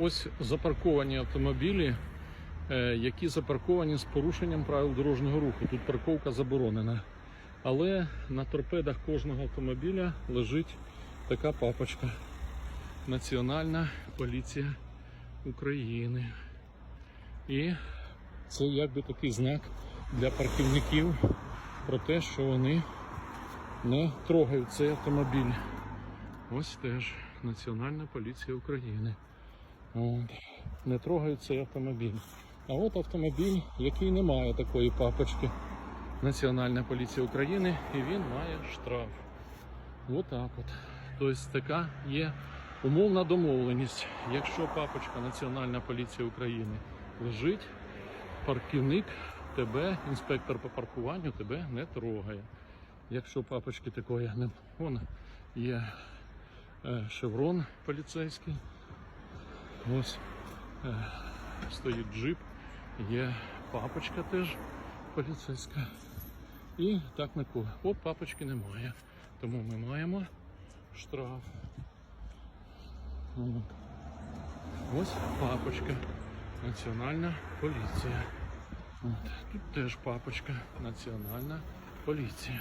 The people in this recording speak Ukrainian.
ось запарковані автомобілі, е, які запарковані з порушенням правил дорожнього руху. Тут парковка заборонена. Але на торпедах кожного автомобіля лежить така папочка. Національна поліція України. І це якби такий знак для парківників про те, що вони не трогають цей автомобіль. Ось теж Національна поліція України. От. Не трогають цей автомобіль. А от автомобіль, який не має такої папочки. Національна поліція України, і він має штраф. Отак от. Тобто така є умовна домовленість. Якщо папочка Національна поліція України лежить, парківник тебе, інспектор по паркуванню, тебе не трогає. Якщо папочки такої не є е, шеврон поліцейський. Ось е, стоїть джип, є папочка теж поліцейська. І так нікого. От папочки немає. Тому ми маємо штраф. Ось папочка. Національна поліція. Тут теж папочка. Національна поліція.